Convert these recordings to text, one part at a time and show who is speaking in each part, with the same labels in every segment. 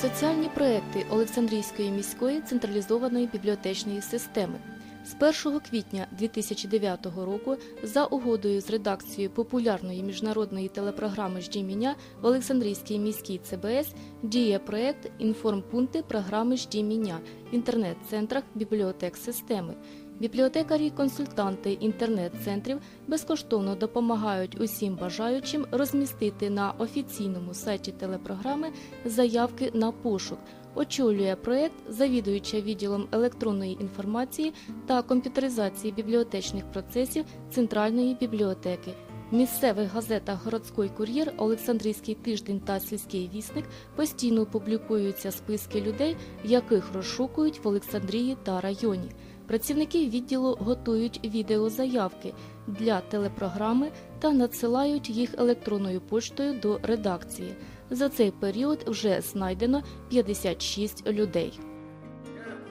Speaker 1: Соціальні проекти Олександрійської міської централізованої бібліотечної системи. З 1 квітня 2009 року за угодою з редакцією популярної міжнародної телепрограми «Жді мене» в Олександрійській міській ЦБС діє проект «Інформпункти програми «Жді мене» в інтернет-центрах бібліотек системи. Бібліотекарі-консультанти інтернет-центрів безкоштовно допомагають усім бажаючим розмістити на офіційному сайті телепрограми заявки на пошук. Очолює проект завідуюча відділом електронної інформації та комп'ютеризації бібліотечних процесів Центральної бібліотеки. Місцевих газетах Городський кур'єр, Олександрійський тиждень та сільський вісник постійно публікуються списки людей, яких розшукують в Олександрії та районі. Працівники відділу готують відеозаявки для телепрограми та надсилають їх електронною поштою до редакції. За цей період вже знайдено 56 людей.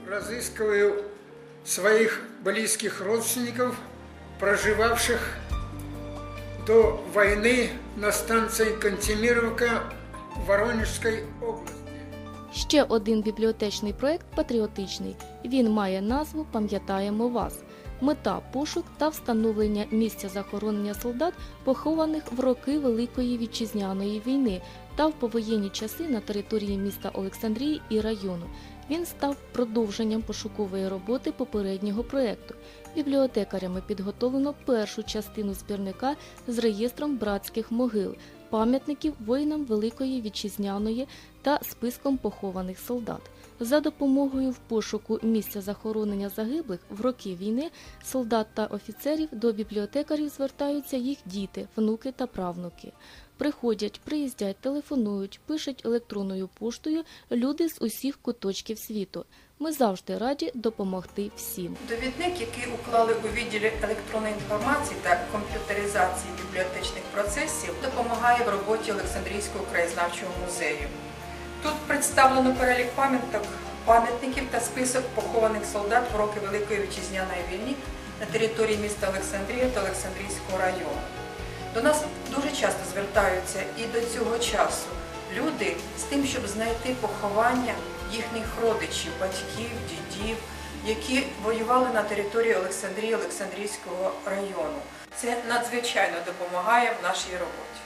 Speaker 2: разыскиваю своих близких родственников, проживавших до войны на станции Кантемировка Воронежской области.
Speaker 1: Ще один бібліотечний проект патріотичний. Він має назву Пам'ятаємо вас. Мета пошук та встановлення місця захоронення солдат, похованих в роки Великої вітчизняної війни та в повоєнні часи на території міста Олександрії і району. Він став продовженням пошукової роботи попереднього проекту. Бібліотекарями підготовлено першу частину збірника з реєстром братських могил, пам'ятників воїнам Великої вітчизняної та списком похованих солдат. За допомогою в пошуку місця захоронення загиблих в роки війни солдат та офіцерів до бібліотекарів звертаються їх діти, внуки та правнуки. Приходять, приїздять, телефонують, пишуть електронною поштою люди з усіх куточків світу. Ми завжди раді допомогти всім.
Speaker 3: Довідник, який уклали у відділі електронної інформації та комп'ютеризації бібліотечних процесів, допомагає в роботі Олександрійського краєзнавчого музею. Тут представлено перелік пам'яток, пам'ятників та список похованих солдат в роки Великої вітчизняної війни на території міста Олександрія та Олександрійського району. До нас дуже часто звертаються і до цього часу люди з тим, щоб знайти поховання їхніх родичів, батьків, дідів, які воювали на території Олександрії Олександрійського району. Це надзвичайно допомагає в нашій роботі.